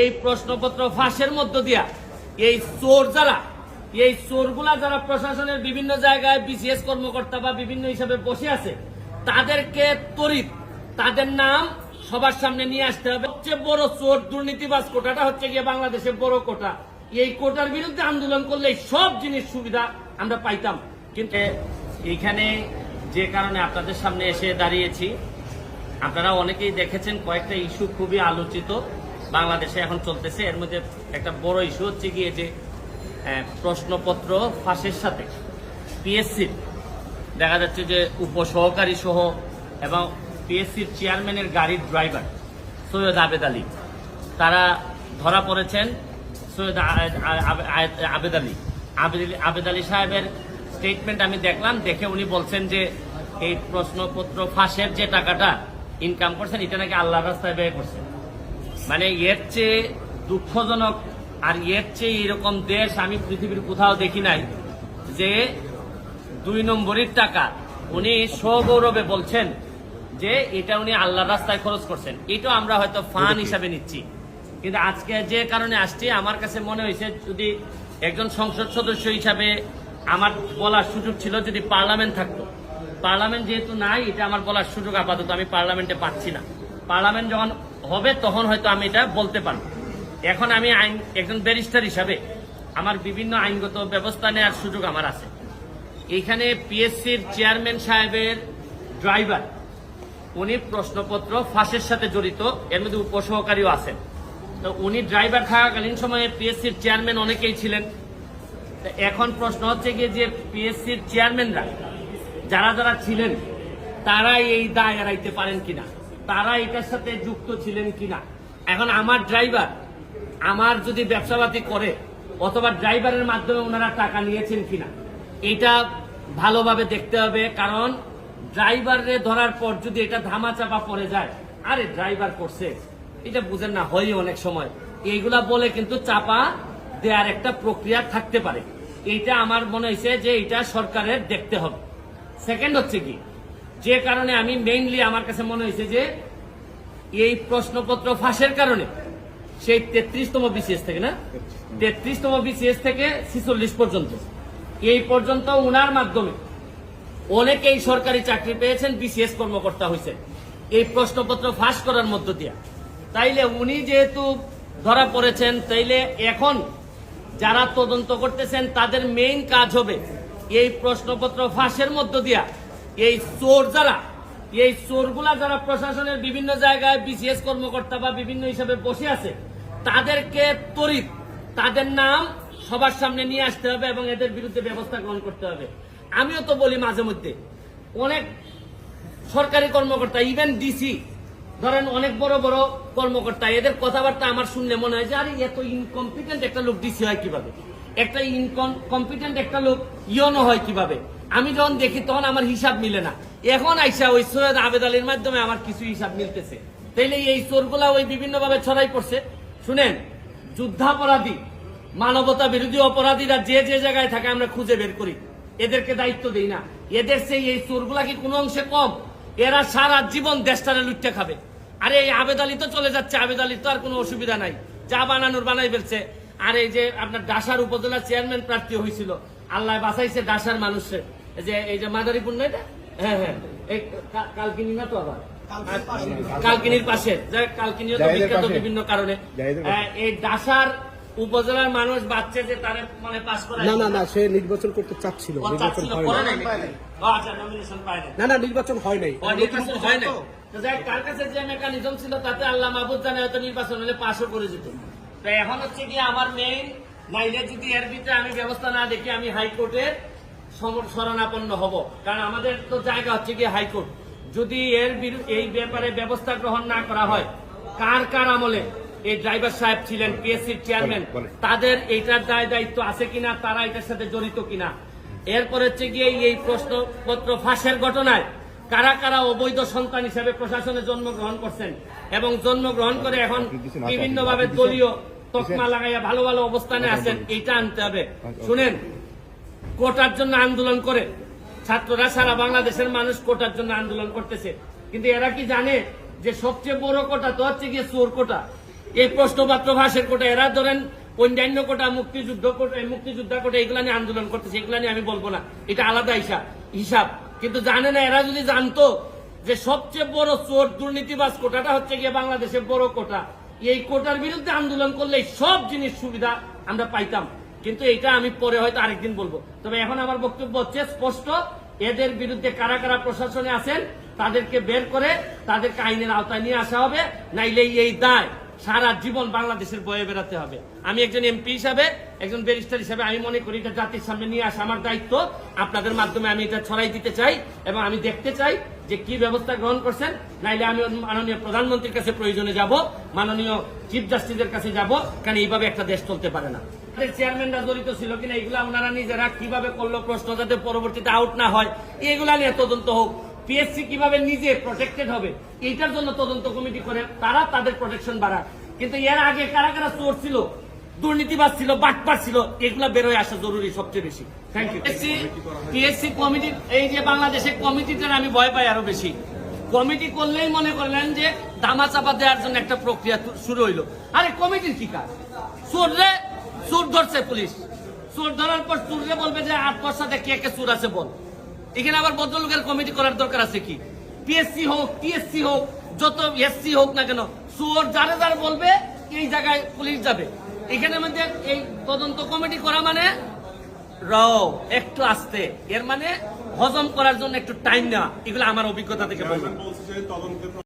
এই প্রশ্নপত্র ফাঁসের মধ্য দিয়া এই চোর যারা, এই চোরগুলা যারা প্রশাসনের বিভিন্ন জায়গায় বিসিএস কর্মকর্তা বা বিভিন্ন হিসাবে বসে আছে, তাদেরকে তরিত তাদের নাম সবার সামনে নিয়ে আসতে হবে। সবচেয়ে বড় চোর দুর্নীতিবাজ কোটাটা হচ্ছে গিয়ে বাংলাদেশের বড় কোটা। এই কোটার বিরুদ্ধে আন্দোলন করলে সব জিনিস সুবিধা আমরা পাইতাম। কিন্তু এইখানে যে কারণে আপনাদের সামনে এসে দাঁড়িয়েছি, আপনারা অনেকেই দেখেছেন কয়েকটা ইস্যু খুবই আলোচিত। বাংলাদেশে এখন চলতেছে। এর মধ্যে একটা বড় ইস্যু হচ্ছে গিয়ে যে আহ, প্রশ্নপত্র ফাঁসের সাথে পিএসসির দেখা যাচ্ছে যে উপসহকারী সহ এবং পিএসসির চেয়ারম্যানের গাড়ির ড্রাইভার সৈয়দ আবেদ আলী তারা ধরা পড়েছেন সৈয়দ আবেদ আলী- আবেদ আলী সাহেবের স্টেটমেন্ট আমি দেখলাম দেখে উনি বলছেন যে এই প্রশ্নপত্র ফাঁসের যে টাকাটা ইনকাম করছেন এটা নাকি আল্লাহ রাস্তায় ব্যয় করছেন। মানে এর চেয়ে দুঃখজনক আর এর চেয়ে এরকম দেশ আমি পৃথিবীর কোথাও দেখি নাই যে দুই নম্বরের টাকা উনি সগৌরবে বলছেন যে এটা উনি আল্লাহ রাস্তায় খরচ করছেন। এটা আমরা হয়তো ফান হিসাবে নিচ্ছি। কিন্তু আজকে যে কারণে আসছি আমার কাছে মনে হয়েছে যদি একজন সংসদ সদস্য হিসাবে আমার বলার সুযোগ ছিল যদি পার্লামেন্ট থাকতো। পার্লামেন্ট যেহেতু নাই এটা আমার বলার সুযোগ আপাতত আমি পার্লামেন্টে পাচ্ছি না। পার্লামেন্ট যখন হবে, তখন হয়তো আমি এটা বলতে পারব। এখন আমি আইন একজন ব্যারিস্টার হিসাবে আমার বিভিন্ন আইনগত ব্যবস্থা নেওয়ার সুযোগ আমার আছে। এখানে পিএসসির চেয়ারম্যান সাহেবের ড্রাইভার, উনি প্রশ্নপত্র ফাঁসের সাথে জড়িত, এর মধ্যে উপসহকারীও আছেন। তো উনি ড্রাইভার থাকাকালীন সময়ে পিএসসির চেয়ারম্যান অনেকেই ছিলেন। এখন প্রশ্ন হচ্ছে গিয়ে যে পিএসসির চেয়ারম্যানরা, যারা যারা ছিলেন তারা এই দায় এড়াইতে পারেন কিনা? তারা এটার সাথে যুক্ত ছিলেন কিনা? এখন আমার ড্রাইভার আমার যদি ব্যবসাপাতি করে, অথবা ড্রাইভারের মাধ্যমে ওনারা টাকা নিয়েছেন কিনা, এটা ভালোভাবে দেখতে হবে। কারণ ড্রাইভারে ধরার পর যদি এটা ধামাচাপা পড়ে যায়, আরে ড্রাইভার করছে। এটা বুঝেন না হয় অনেক সময়। এইগুলা বলে কিন্তু চাপা দেওয়ার একটা প্রক্রিয়া থাকতে পারে। এইটা আমার মনে হয়েছে যে এটা সরকারের দেখতে হবে। সেকেন্ড হচ্ছে কি যে কারণে আমি মেইনলি আমার কাছে মনে হয়েছে যে এই প্রশ্নপত্র ফাঁসের কারণে সেই তেত্রিশতম বিসিএস থেকে না? তেত্রিশতম বিসিএস থেকে ছিচল্লিশ পর্যন্ত। এই পর্যন্ত উনার মাধ্যমে অনেকেই সরকারি চাকরি পেয়েছেন বিসিএস কর্মকর্তা হয়েছেন এই প্রশ্নপত্র ফাঁস করার মধ্য দিয়া। তাইলে উনি যেহেতু ধরা পড়েছেন, তাইলে এখন যারা তদন্ত করতেছেন, তাদের মেইন কাজ হবে এই প্রশ্নপত্র ফাঁসের মধ্য দিয়া এই চোর যারা, এই চোরগুলা যারা প্রশাসনের বিভিন্ন জায়গায় বিসিএস কর্মকর্তা বা বিভিন্ন হিসাবে বসে আছে, তাদেরকে তরিত তাদের নাম সবার সামনে নিয়ে আসতে হবে এবং এদের বিরুদ্ধে ব্যবস্থা গ্রহণ করতে হবে। আমিও তো বলি মাঝে মধ্যে, অনেক সরকারি কর্মকর্তা ইভেন ডিসি ধরেন অনেক বড় বড় কর্মকর্তা, এদের কথাবার্তা আমার শুনলে মনে হয় যে, আরে, এত ইনকম্পিটেন্ট একটা লোক ডিসি হয় কীভাবে? একটা ইনকম্পিটেন্ট একটা লোক ইয়নো হয় কীভাবে? আমি যখন দেখি, তখন আমার হিসাব মিলে না। এখন আইসা ওই সৈয়দ আবেদ আলীর মাধ্যমে আমার কিছু হিসাব মিলতেছে। তাইলে এই চোরগুলা ওই বিভিন্ন ভাবে ছড়াই পড়ছে। শুনেন, যুদ্ধাপরাধী, মানবতা বিরোধী অপরাধীরা যে যে জায়গায় থাকে আমরা খুঁজে বের করি। এদেরকে দায়িত্ব দেই না। এদের সেই এই চোরগুলা কি কোনো অংশে কম? এরা সারা জীবন দেশটারে লুটতে খাবে। আরে এই আবেদ আলী তো চলে যাচ্ছে। আবেদ তো আর কোনো অসুবিধা নাই। যা বানানোর বানাই ফেলছে। আর এই যে আপনার ডাসার উপজেলা চেয়ারম্যান প্রার্থী হয়েছিল। আল্লাহ বাঁচাইছে ডাসার মানুষের যে এই যে মাদারীপুর না এটা? হ্যাঁ হ্যাঁ। কালকিনি না তো আবার? কালকিনির পাশে। কালকিনিও তো বিখ্যাত বিভিন্ন কারণে। এই ডাসার উপজেলার মানুষ বাচ্চা যে তারে মানে পাস করা না না না সে নির্বাচন করতে চাচ্ছিল। নির্বাচন হয় নাই। আচ্ছা নাই। না না নির্বাচন হয় নাই। নির্বাচন হয় নাই। তার কাছে যে মেকানিজম ছিল তাতে আল্লাহ মাহবুদ জানে হয়তো নির্বাচন হলে পাশও করে যেত। তো এখন হচ্ছে কি আমার মেইন নাইলে যদি এর ভিতরে আমি ব্যবস্থা না দেখি আমি হাইকোর্টের শরণাপন্ন হব। কারণ আমাদের তো জায়গা হচ্ছে কি হাইকোর্ট। যদি এর এই ব্যাপারে ব্যবস্থা গ্রহণ না করা হয় কার কার আমলে এই ড্রাইভার সাহেব ছিলেন পিএসসির চেয়ারম্যান। তাদের এইটার দায় দায়িত্ব আছে কিনা তারা এটার সাথে জড়িত কিনা? এরপর হচ্ছে গিয়ে এই প্রশ্নপত্র ফাঁসের ঘটনায় কারা কারা অবৈধ সন্তান হিসেবে প্রশাসনে জন্মগ্রহণ করছেন এবং জন্মগ্রহণ করে এখন বিভিন্নভাবে দলীয় তকমা লাগাইয়া ভালো ভালো অবস্থানে আছেন এইটা আনতে হবে। শুনেন কোটার জন্য আন্দোলন করে। ছাত্ররা সারা বাংলাদেশের মানুষ কোটার জন্য আন্দোলন করতেছে। কিন্তু এরা কি জানে যে সবচেয়ে বড় কোটা তো হচ্ছে গিয়ে চোর কোটা? এই প্রশ্নপত্র ভাষের কোটা এরা ধরেন অন্যান্য কোটা মুক্তিযুদ্ধ কোটা মুক্তিযোদ্ধা কোটা এগুলা নিয়ে আন্দোলন করতেছে এগুলা নিয়ে আমি বলব না। এটা আলাদা হিসাব হিসাব। কিন্তু জানে না এরা যদি জানতো যে সবচেয়ে বড় চোর দুর্নীতিবাজ কোটাটা হচ্ছে গিয়ে বাংলাদেশের বড় কোটা। এই কোটার বিরুদ্ধে আন্দোলন করলে সব জিনিস সুবিধা আমরা পাইতাম। কিন্তু এটা আমি পরে হয়তো আরেকদিন বলব। তবে এখন আমার বক্তব্য হচ্ছে স্পষ্ট, এদের বিরুদ্ধে কারা কারা প্রশাসনে আছেন তাদেরকে বের করে তাদেরকে আইনের আওতায় নিয়ে আসা হবে নাইলে এই দায়। সারা জীবন বাংলাদেশের বয়ে বেড়াতে হবে। আমি একজন এমপি হিসাবে, একজন ব্যারিস্টার হিসাবে আমি মনে করি এটা জাতির সামনে নিয়ে আসা আমার দায়িত্ব। আপনাদের মাধ্যমে আমি এটা ছড়াই দিতে চাই এবং আমি দেখতে চাই যে কি ব্যবস্থা গ্রহণ করছেন। নাইলে আমি মাননীয় প্রধানমন্ত্রীর কাছে প্রয়োজনে যাব, মাননীয় চিফ জাস্টিসের কাছে যাব, কারণ এইভাবে একটা দেশ চলতে পারে না। চেয়ারম্যানরা জড়িত ছিল কিনা এগুলা ওনারা নিজেরা কীভাবে করল প্রশ্ন যাতে পরবর্তীতে আউট না হয়, এগুলা নিয়ে তদন্ত হোক। পিএসসি কীভাবে নিজে প্রোটেক্টেড হবে, এইটার জন্য তদন্ত কমিটি করে, তারা তাদের প্রোটেকশন বাড়ায়। কিন্তু এর আগে কারা কারা চোর ছিল, দুর্নীতিবাজ ছিল, বাটপার ছিল, এগুলা বেরোয় আসা জরুরি সবচেয়ে বেশি। থ্যাংক ইউ পিএসসি কমিটি এই যে বাংলাদেশের কমিটিটার আমি ভয় পাই আরও বেশি। কমিটি করলেই মনে করলেন যে দামা চাপা দেওয়ার জন্য একটা প্রক্রিয়া শুরু হইল। আরে কমিটির কি কাজ? চোররে চোর ধরছে পুলিশ। চোর ধরার পর চোররে বলবে যে, আট সাথে কে কে চোর আছে বল। এখানে আবার ভদ্রলোকের কমিটি করার দরকার আছে কি? পিএসসি হোক টিএসসি হোক, যত এসসি হোক না কেন চোর যারা যারা বলবে, এই জায়গায় পুলিশ যাবে। এখানে মধ্যে এই তদন্ত কমিটি করা মানে একটু আসতে। এর মানে হজম করার জন্য একটু টাইম নেওয়া। এগুলো আমার অভিজ্ঞতা থেকে